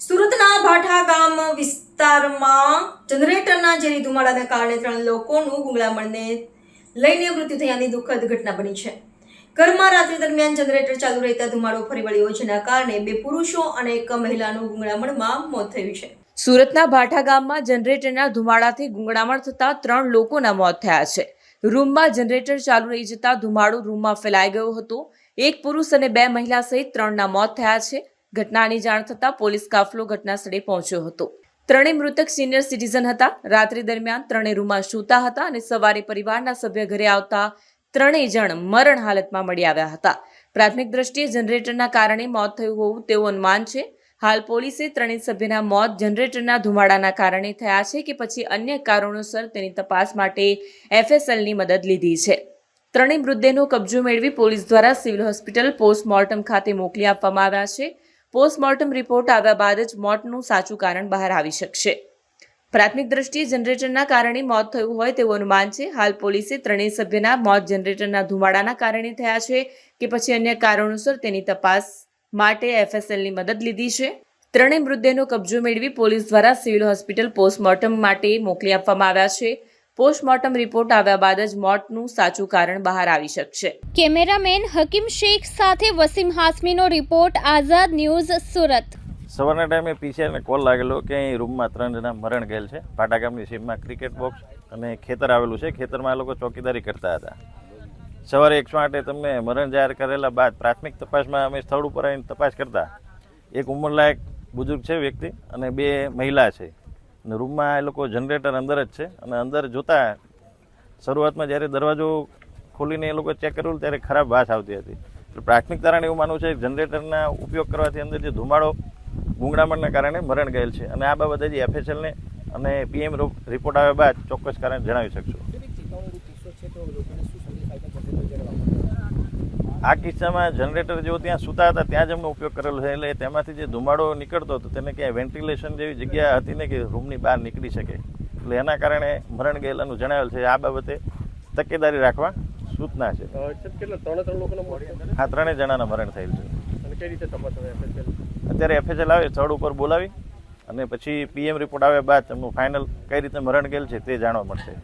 સુરતના ભાઠા ગામ વિસ્તારમાં જનરેટરના ઝેરી ધુમાડાને કારણે ત્રણ લોકોનું ગુંગળામણને લઈને મૃત્યુ થયાની દુઃખદ ઘટના બની છે. ઘરમાં રાત્રિ દરમિયાન જનરેટર ચાલુ રહેતા ધુમાડો ફરી વળ્યો, જેના કારણે બે પુરુષો અને એક મહિલાનું ગુંગળામણમાં મોત થયું છે. સુરતના ભાઠા ગામમાં જનરેટરના ધુમાડાથી ગુંગળામણ થતા ત્રણ લોકોના મોત થયા છે. રૂમમાં જનરેટર ચાલુ રહી જતા ધુમાડો રૂમમાં ફેલાઈ ગયો હતો. એક પુરુષ અને બે મહિલા સહિત ત્રણના મોત થયા છે. ઘટનાની જાણ થતાં પોલીસ કાફલો ઘટના સ્થળે પહોંચ્યો હતો. ત્રણેય મૃતક સિનિયર સિટીઝન હતા. રાત્રિ દરમિયાન ત્રણેય રૂમમાં સૂતા હતા અને સવારે પરિવારના સભ્ય ઘરે આવતા ત્રણેય જણ મરણ હાલતમાં મળી આવ્યા હતા. પ્રાથમિક દ્રષ્ટિએ જનરેટરના કારણે મોત થયું હોવું તેવું અનુમાન છે. હાલ પોલીસે ત્રણેય સભ્યના મોત જનરેટરના ધુમાડાના કારણે થયા છે કે પછી અન્ય કારણોસર તેની તપાસ માટે એફએસએલની મદદ લીધી છે. ત્રણેય મૃતદેહનો કબજો મેળવી પોલીસ દ્વારા સિવિલ હોસ્પિટલ પોસ્ટમોર્ટમ ખાતે મોકલી આપવામાં આવ્યા છે. પોસ્ટમોર્ટમ રિપોર્ટ આવ્યા બાદ જ મોતનું સાચું કારણ બહાર આવી શકશે. પ્રાથમિક દ્રષ્ટિએ જનરેટરના કારણે મોત થયું હોય તેવું અનુમાન છે. હાલ પોલીસે ત્રણેય સભ્યના મોત જનરેટરના ધુમાડાના કારણે થયા છે કે પછી અન્ય કારણોસર તેની તપાસ માટે એફએસએલની મદદ લીધી છે. ત્રણેય મૃતદેહનો કબજો મેળવી પોલીસ દ્વારા સિવિલ હોસ્પિટલ પોસ્ટમોર્ટમ માટે મોકલી આપવામાં આવ્યા છે. પોસ્ટમોર્ટમ રિપોર્ટ આવ્યા બાદ જ મોતનું સાચું કારણ બહાર આવી શકશે. કેમેરામેન હકીમ શેખ સાથે વસીમ હાસમીનો રિપોર્ટ આઝાદ ન્યૂઝ સુરત. સવારના ટાઈમે પીસીઆઈને કોલ લાગેલો કે અહીં રૂમમાં ત્રણ જણા મરણ ગયેલ છે. પાટા ગામની સીમમાં ક્રિકેટ બોક્સ અને ખેતર આવેલું છે. ખેતરમાં આ લોકો ચોકીદારી કરતા હતા. સવારે એકસો આઠે તમને મરણ જાહેર કરેલા બાદ પ્રાથમિક તપાસમાં અમે સ્થળ ઉપર આવીને તપાસ કરતા. એક ઉંમરલાયક બુઝુર્ગ છે વ્યક્તિ અને બે મહિલા છે. અને રૂમમાં એ લોકો જનરેટર અંદર જ છે. અને અંદર જોતા શરૂઆતમાં જ્યારે દરવાજો ખોલીને એ લોકો ચેક કર્યું ત્યારે ખરાબ વાસ આવતી હતી. એટલે પ્રાથમિક તારણ એવું માનવું છે કે જનરેટરના ઉપયોગ કરવાથી અંદર જે ધુમાડો ગુંગળામણના કારણે મરણ ગયેલ છે. અને આ બાબતે હજી એફએસએલને અને પીએમ રિપોર્ટ આવ્યા બાદ ચોક્કસ કારણ જણાવી શકશું. આ કિસ્સામાં જનરેટર જેવો ત્યાં સૂતા હતા ત્યાં જ એમનો ઉપયોગ કરેલો છે. એટલે તેમાંથી જે ધુમાડો નીકળતો હતો તેને ક્યાંય વેન્ટિલેશન જેવી જગ્યા હતી ને કે રૂમની બહાર નીકળી શકે. એટલે એના કારણે મરણ ગયેલાનું જણાવેલ છે. આ બાબતે તકેદારી રાખવા સૂચના છે. હા ત્રણેય જણાના મરણ થયેલ છે? અત્યારે એફએસએલ આવે સ્થળ ઉપર બોલાવી અને પછી પીએમ રિપોર્ટ આવ્યા બાદ તેમનું ફાઇનલ કઈ રીતે મરણ ગયેલ છે તે જાણવા મળશે.